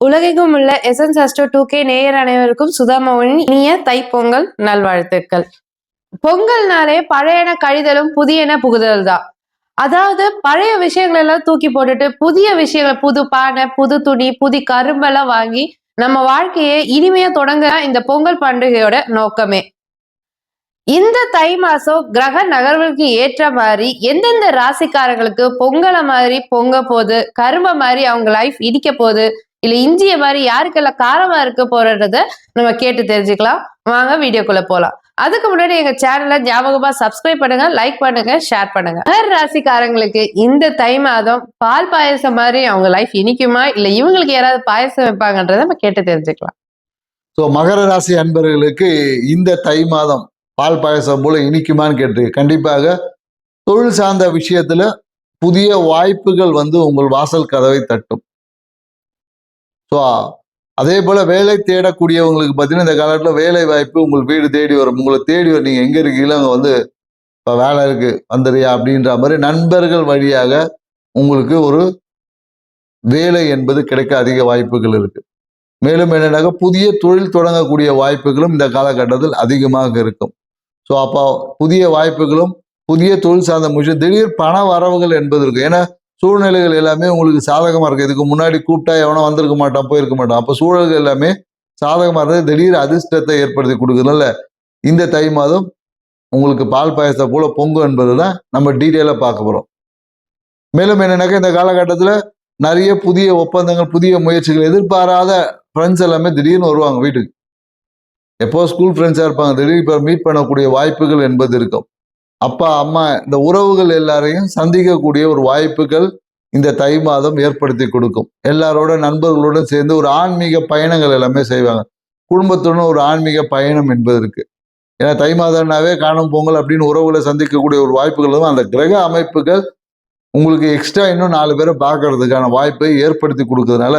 உலகெங்கும் உள்ள எஸ்என்ஸ் Astro two K நேயர் அனைவருக்கும் சுதாமோனின் இனிய தைப்பொங்கல் நல்வாழ்த்துக்கள். பொங்கல்னாலே பழையன கழிதலும் புதியன புகுதல் தான் அதாவது பழைய விஷயங்கள் எல்லாம் தூக்கி போட்டுட்டு புதிய விஷயங்கள் புது பானை புது துணி புது கரும்பெல்லாம் வாங்கி நம்ம வாழ்க்கையை இனிமையா தொடங்க இந்த பொங்கல் பண்டிகையோட நோக்கமே. இந்த தை மாசம் கிரக நகர்வுக்கு ஏற்ற மாதிரி எந்தெந்த ராசிக்காரங்களுக்கு பொங்கலை மாதிரி பொங்க போது கரும்பை மாதிரி அவங்க லைஃப் இடிக்க போகுது இல்ல இஞ்சிய மாதிரி யாருக்கெல்லாம் காரமா இருக்க போறத நம்ம கேட்டு தெரிஞ்சுக்கலாம். வாங்க வீடியோக்குள்ள போலாம். அதுக்கு முன்னாடி எங்க சேனலை ஞாபகமா சப்ஸ்கிரைப் பண்ணுங்க லைக் பண்ணுங்க ஷேர் பண்ணுங்க. ஹர் ராசிக்காரங்களுக்கு இந்த தை மாதம் பால் பாயசம் மாதிரி அவங்க லைஃப் இனிக்குமா? இல்ல இவங்களுக்கு யாராவது பாயசம் வைப்பாங்கன்றத நம்ம கேட்டு தெரிஞ்சுக்கலாம். ஸோ மகர ராசி அன்பர்களுக்கு இந்த தை மாதம் பால் பாயசம் போல இனிக்குமான்னு கேட்டு கண்டிப்பாக தொழில் சார்ந்த விஷயத்துல புதிய வாய்ப்புகள் வந்து உங்கள் வாசல் கதவை தட்டும். ஸோ அதே போல் வேலை தேடக்கூடியவங்களுக்கு பார்த்தீங்கன்னா இந்த காலத்தில் வேலை வாய்ப்பு உங்களுக்கு வீடு தேடி வரும். உங்களை தேடி வரும். நீங்கள் எங்கே இருக்கீங்களோ அங்கே வந்து இப்போ வேலை இருக்கு வந்துறியா அப்படின்ற மாதிரி நண்பர்கள் வழியாக உங்களுக்கு ஒரு வேலை என்பது கிடைக்க அதிக வாய்ப்புகள் இருக்கு. மேலும் என்னன்னாக்க புதிய தொழில் தொடங்கக்கூடிய வாய்ப்புகளும் இந்த காலகட்டத்தில் அதிகமாக இருக்கும். ஸோ அப்போ புதிய வாய்ப்புகளும் புதிய தொழில் சார்ந்த முயற்சி திடீர் பண வரவுகள் என்பது இருக்கும். ஏன்னா சூழ்நிலைகள் எல்லாமே உங்களுக்கு சாதகமாக இருக்கு. இதுக்கு முன்னாடி கூப்பிட்டா எவனோ வந்திருக்க மாட்டான் போயிருக்க மாட்டான். அப்போ சூழல்கள் எல்லாமே சாதகமாக இருந்தது. திடீர் அதிர்ஷ்டத்தை ஏற்படுத்தி கொடுக்குறதுனால இந்த தை மாதம் உங்களுக்கு பால் பாயசத்தை போல பொங்கு என்பது தான் நம்ம டீட்டெயிலாக பார்க்க போகிறோம் மேலும் என்னென்னாக்கா இந்த காலகட்டத்தில் நிறைய புதிய ஒப்பந்தங்கள் புதிய முயற்சிகள் எதிர்பாராத ஃப்ரெண்ட்ஸ் எல்லாமே திடீர்னு வருவாங்க வீட்டுக்கு. எப்போ ஸ்கூல் ஃப்ரெண்ட்ஸாக இருப்பாங்க திடீர்னு இப்போ மீட் பண்ணக்கூடிய வாய்ப்புகள் என்பது இருக்கும். அப்பா அம்மா இந்த உறவுகள் எல்லாரையும் சந்திக்கக்கூடிய ஒரு வாய்ப்புகள் இந்த தை மாதம் ஏற்படுத்தி கொடுக்கும். எல்லாரோட நண்பர்களோட சேர்ந்து ஒரு ஆன்மீக பயணங்கள் எல்லாமே செய்வாங்க. குடும்பத்துடன் ஒரு ஆன்மீக பயணம் என்பது இருக்கு ஏன்னா தை மாதம்னாவே காணும் பொங்கல் அப்படின்னு உறவுகளை சந்திக்கக்கூடிய ஒரு வாய்ப்புகளும் அந்த கிரக அமைப்புகள் உங்களுக்கு எக்ஸ்ட்ரா இன்னும் நாலு பேரை பார்க்கறதுக்கான வாய்ப்பை ஏற்படுத்தி கொடுக்கறதுனால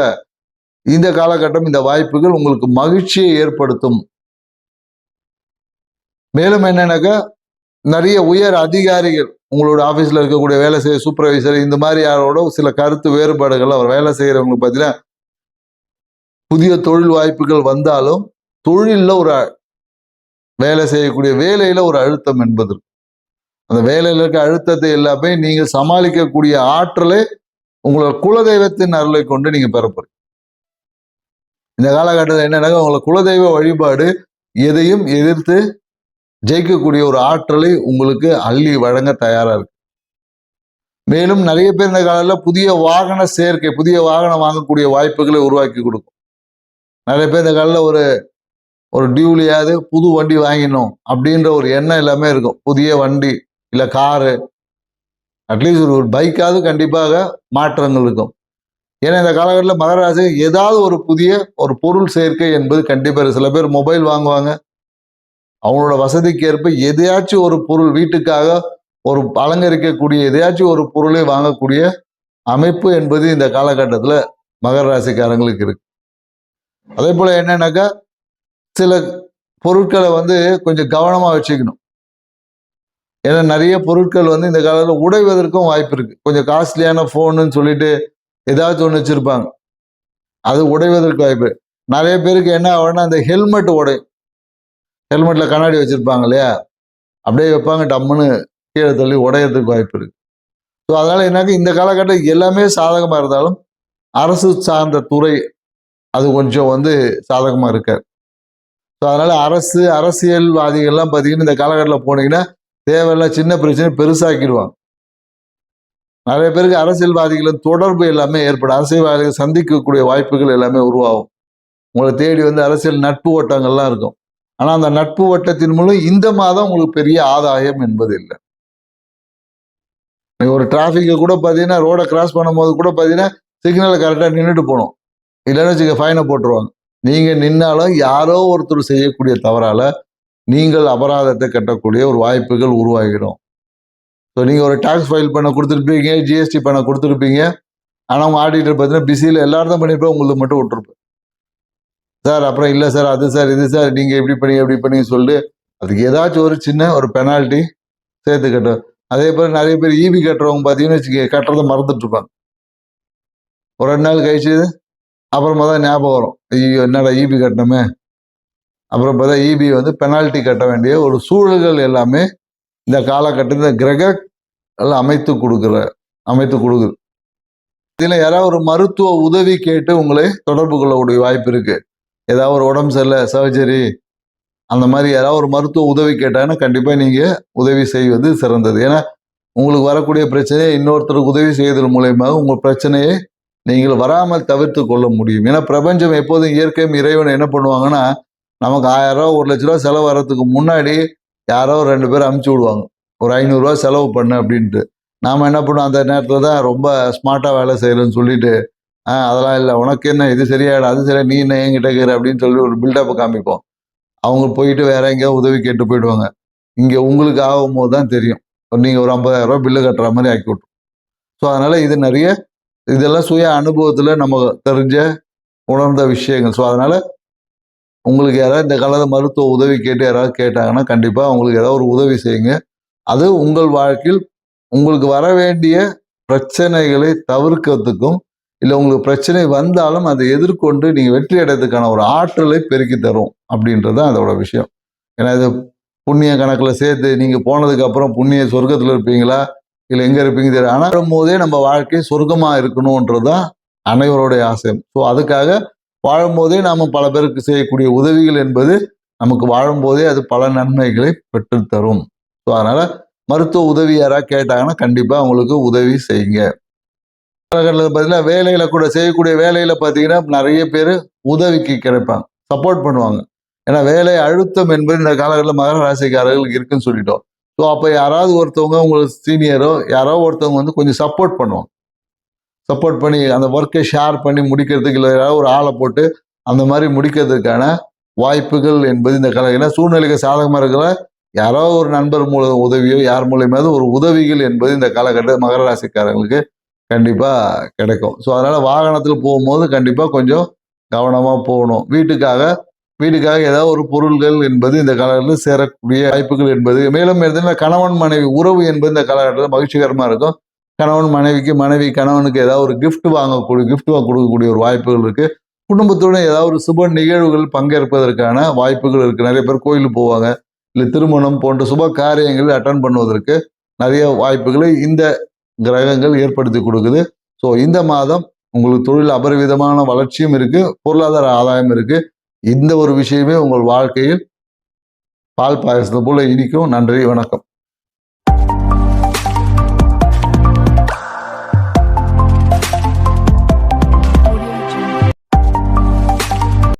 இந்த காலகட்டம் இந்த வாய்ப்புகள் உங்களுக்கு மகிழ்ச்சியை ஏற்படுத்தும். மேலும் என்னன்னாக்கா நிறைய உயர் அதிகாரிகள் உங்களோட ஆஃபீஸில் இருக்கக்கூடிய வேலை செய்ய சூப்பர்வைசர் இந்த மாதிரி யாரோட சில கருத்து வேறுபாடுகள் அவர் வேலை செய்கிறவங்களுக்கு பார்த்தீங்கன்னா புதிய தொழில் வாய்ப்புகள் வந்தாலும் தொழிலில் ஒரு வேலை செய்யக்கூடிய வேலையில் ஒரு அழுத்தம் என்பது. அந்த வேலையில் இருக்க அழுத்தத்தை எல்லாமே நீங்கள் சமாளிக்கக்கூடிய ஆற்றலை உங்களோட குலதெய்வத்தின் அருளை கொண்டு நீங்கள் பெறப்போறீங்க இந்த காலகட்டத்தில் என்னன்னா உங்களை குலதெய்வ வழிபாடு எதையும் எதிர்த்து ஜெயிக்கக்கூடிய ஒரு ஆற்றலை உங்களுக்கு அள்ளி வழங்க தயாரா இருக்கு. மேலும் நிறைய பேர் இந்த காலத்தில் புதிய வாகன சேர்க்கை புதிய வாகனம் வாங்கக்கூடிய வாய்ப்புகளை உருவாக்கி கொடுக்கும். நிறைய பேர் இந்த காலத்தில் ஒரு ஒரு டியூலியாவது புது வண்டி வாங்கிடணும் அப்படின்ற ஒரு எண்ணம் எல்லாமே இருக்கும். புதிய வண்டி இல்லை காரு. அட்லீஸ்ட் ஒரு பைக்காவது கண்டிப்பாக மாற்றங்கள் இருக்கும். ஏன்னா இந்த காலகட்டத்தில் மகராசி ஏதாவது ஒரு புதிய ஒரு பொருள் சேர்க்கை என்பது கண்டிப்பாக சில பேர் மொபைல் வாங்குவாங்க. அவங்களோட வசதிக்கு ஏற்ப எதையாச்சும் ஒரு பொருள் வீட்டுக்காக ஒரு அலங்கரிக்கக்கூடிய எதையாச்சும் ஒரு பொருளை வாங்கக்கூடிய அமைப்பு என்பது இந்த காலகட்டத்தில் மகர ராசிக்காரங்களுக்கு இருக்கு. அதே போல என்னன்னாக்கா சில பொருட்களை வந்து கொஞ்சம் கவனமாக வச்சுக்கணும். ஏன்னா நிறைய பொருட்கள் வந்து இந்த காலத்தில் உடைவதற்கும் வாய்ப்பு இருக்கு. கொஞ்சம் காஸ்ட்லியான ஃபோனுன்னு சொல்லிட்டு ஏதாச்சும் ஒன்று வச்சிருப்பாங்க. அது உடைவதற்கு வாய்ப்பு. நிறைய பேருக்கு என்ன ஆகும்னா அந்த ஹெல்மெட் உடையும் ஹெல்மெட்டில் கண்ணாடி வச்சுருப்பாங்க இல்லையா? அப்படியே வைப்பாங்க டம்முன்னு கீழே தள்ளி உடையறதுக்கு வாய்ப்பு இருக்குது ஸோ அதனால் என்னக்கா இந்த காலகட்டம் எல்லாமே சாதகமாக இருந்தாலும் அரசு சார்ந்த துறை அது கொஞ்சம் வந்து சாதகமாக இருக்காது. ஸோ அதனால் அரசு அரசியல்வாதிகள்லாம் பார்த்தீங்கன்னா இந்த காலகட்டத்தில் போனீங்கன்னா தேவையில்லாம் சின்ன பிரச்சனை பெருசாக்கிடுவாங்க. நிறைய பேருக்கு அரசியல்வாதிகளின் தொடர்பு எல்லாமே ஏற்படும். அரசியல்வாதிகள் சந்திக்கக்கூடிய வாய்ப்புகள் எல்லாமே உருவாகும். உங்களை தேடி வந்து அரசியல் நட்பு ஓட்டங்கள்லாம் இருக்கும். ஆனா அந்த நட்பு வட்டத்தின் மூலம் இந்த மாதம் உங்களுக்கு பெரிய ஆதாயம் என்பது இல்லை ஒரு டிராஃபிக்கை கூட பார்த்தீங்கன்னா ரோடை கிராஸ் பண்ணும்போது கூட பார்த்தீங்கன்னா சிக்னலை கரெக்டாக நின்றுட்டு போகணும். இல்லைன்னு வச்சுக்க ஃபைனை போட்டுருவாங்க. நீங்க நின்னாலும் யாரோ ஒருத்தர் செய்யக்கூடிய தவறால நீங்கள் அபராதத்தை கட்டக்கூடிய ஒரு வாய்ப்புகள் உருவாகிடும். ஸோ நீங்கள் ஒரு டாக்ஸ் ஃபைல் பண்ண கொடுத்துருப்பீங்க ஜிஎஸ்டி பண்ண கொடுத்துருப்பீங்க. ஆனால் உங்கள் ஆடிட்டர் பார்த்தீங்கன்னா பிஸியில் எல்லாரும் தான் பண்ணியிருப்பேன் உங்களுக்கு மட்டும் விட்டுருப்பேன் சார் அப்புறம் இல்லை சார் அது சார் இது சார் நீங்கள் எப்படி பண்ணி எப்படி பண்ணி சொல்லிட்டு அதுக்கு ஏதாச்சும் ஒரு சின்ன ஒரு பெனால்ட்டி சேர்த்து கட்டும் அதே போல் நிறைய பேர் ஈபி கட்டுறவங்க பார்த்தீங்கன்னு வச்சுக்க கட்டுறதை மறந்துட்டுருப்பாங்க ஒரு ரெண்டு நாள் கழிச்சு அப்புறமா தான் ஞாபகம் வரும். ஐயோ என்னடா ஈபி கட்டணுமே அப்புறம் பார்த்தா ஈபி வந்து பெனால்ட்டி கட்ட வேண்டிய ஒரு சூழல்கள் எல்லாமே இந்த காலகட்டத்தில் கிரக எல்லாம் அமைத்து கொடுக்குற அமைத்து கொடுக்குது. இதில் யாராவது ஒரு மருத்துவ உதவி கேட்டு உங்களை தொடர்பு கொள்ளக்கூடிய வாய்ப்பு இருக்குது ஏதாவது ஒரு உடம்பு சரியில்லை சர்ஜரி அந்த மாதிரி யாராவது ஒரு மருத்துவ உதவி கேட்டாங்கன்னா கண்டிப்பாக நீங்கள் உதவி செய்வது சிறந்தது. ஏன்னா உங்களுக்கு வரக்கூடிய பிரச்சனையை இன்னொருத்தருக்கு உதவி செய்வதன் மூலயமாக உங்கள் பிரச்சனையை நீங்கள் வராமல் தவிர்த்து கொள்ள முடியும். ஏன்னா பிரபஞ்சம் எப்போதும் இயற்கையும் இறைவன் என்ன பண்ணுவாங்கன்னா நமக்கு ஆயிரம் ரூபா ஒரு லட்ச ரூபா செலவு வர்றதுக்கு முன்னாடி யாரோ ஒரு ரெண்டு பேர் அமுச்சு விடுவாங்க. ஒரு ஐநூறுரூவா செலவு பண்ணு அப்படின்ட்டு. நாம் என்ன பண்ணுவோம் அந்த நேரத்தில் தான் ரொம்ப ஸ்மார்ட்டாக வேலை செய்யறேன்னு சொல்லிட்டு ஆ அதெல்லாம் இல்லை. உனக்கு என்ன? இது சரியாயிடும். அது சரியா நீ என்ன என்கிட்ட இருக்கிற அப்படின்னு சொல்லி ஒரு பில்டப்பை காமிப்போம். அவங்க போயிட்டு வேற எங்கேயாவது உதவி கேட்டு போயிடுவாங்க. இங்கே உங்களுக்கு ஆகும் போது தான் தெரியும். நீங்கள் ஒரு ஐம்பதாயிரம் ரூபாய் பில்லு கட்டுற மாதிரி ஆக்கி விட்ரும் ஸோ அதனால் இது நிறைய இதெல்லாம் சுய அனுபவத்தில் நம்ம தெரிஞ்ச உணர்ந்த விஷயங்கள். ஸோ அதனால் உங்களுக்கு யாராவது இந்த காலத்து மருத்துவ உதவி கேட்டு யாராவது கேட்டாங்கன்னா கண்டிப்பாக அவங்களுக்கு ஏதாவது ஒரு உதவி செய்யுங்க. அது உங்கள் வாழ்க்கையில் உங்களுக்கு வர வேண்டிய பிரச்சனைகளை தவிர்க்கிறதுக்கும் இல்லை உங்களுக்கு பிரச்சனை வந்தாலும் அதை எதிர்கொண்டு நீங்கள் வெற்றி அடைறதுக்கான ஒரு ஆற்றலை பெருக்கி தரும் அப்படின்றது தான் அதோட விஷயம். ஏன்னா இது புண்ணிய கணக்கில் சேர்த்து நீங்கள் போனதுக்கப்புறம் புண்ணிய சொர்க்கத்தில் இருப்பீங்களா? இல்லை எங்கே இருப்பீங்க தெரியும் ஆனால் போதே நம்ம வாழ்க்கை சொர்க்கமாக இருக்கணுன்றது தான் அனைவருடைய ஆசை. ஸோ அதுக்காக வாழும்போதே நாம் பல பேருக்கு செய்யக்கூடிய உதவிகள் என்பது நமக்கு வாழும்போதே அது பல நன்மைகளை பெற்றுத்தரும். ஸோ அதனால் மருத்துவ உதவி யாராக கேட்டாங்கன்னா கண்டிப்பாக அவங்களுக்கு உதவி செய்யுங்க. காலகட்டத்தில் பார்த்தீங்கன்னா வேலையில கூட செய்யக்கூடிய வேலையில பார்த்தீங்கன்னா நிறைய பேர் உதவிக்கு கிடைப்பாங்க. சப்போர்ட் பண்ணுவாங்க. ஏன்னா வேலை அழுத்தம் என்பது இந்த காலகட்டத்தில் மகர ராசிக்காரர்களுக்கு இருக்குன்னு சொல்லிட்டோம். ஸோ அப்போ யாராவது ஒருத்தவங்க உங்களுக்கு சீனியரோ யாரோ ஒருத்தவங்க வந்து கொஞ்சம் சப்போர்ட் பண்ணுவாங்க. சப்போர்ட் பண்ணி அந்த ஒர்க்கை ஷேர் பண்ணி முடிக்கிறதுக்கு இல்லை யாராவது ஒரு ஆளை போட்டு அந்த மாதிரி முடிக்கிறதுக்கான வாய்ப்புகள் என்பது இந்த கால ஏன்னா சூழ்நிலைக்கு சாதகமாக இருக்கிற யாரோ ஒரு நண்பர் மூலம் உதவியோ யார் மூலியமாவது ஒரு உதவிகள் என்பது இந்த காலகட்ட மகர ராசிக்காரங்களுக்கு கண்டிப்பாக கிடைக்கும். ஸோ அதனால் வாகனத்தில் போகும்போது கண்டிப்பாக கொஞ்சம் கவனமாக போகணும். வீட்டுக்காக வீட்டுக்காக ஏதாவது ஒரு பொருள்கள் என்பது இந்த காலகட்டத்தில் சேரக்கூடிய வாய்ப்புகள் என்பது. மேலும் எடுத்தீங்கன்னா கணவன் மனைவி உறவு என்பது இந்த காலகட்டத்தில் மகிழ்ச்சிகரமாக இருக்கும். கணவன் மனைவிக்கு மனைவி கணவனுக்கு ஏதாவது ஒரு கிஃப்ட் வாங்கக்கூடிய கிஃப்ட் வாங்க கொடுக்கக்கூடிய ஒரு வாய்ப்புகள் இருக்குது குடும்பத்துடன் ஏதாவது ஒரு சுப நிகழ்வுகள் பங்கேற்பதற்கான வாய்ப்புகள் இருக்குது நிறைய பேர் கோயிலுக்கு போவாங்க. இல்லை திருமணம் போன்ற சுப காரியங்களை அட்டன் பண்ணுவதற்கு நிறைய வாய்ப்புகளை இந்த கிரகங்கள் ஏற்படுத்தி கொடுக்குது. ஸோ இந்த மாதம் உங்களுக்கு தொழில் அபரிவிதமான வளர்ச்சியும் இருக்கு பொருளாதார ஆதாயம் இருக்கு. இந்த ஒரு விஷயமே உங்கள் வாழ்க்கையில் பால் பாயசத்தை போல இனிக்கும். நன்றி வணக்கம்.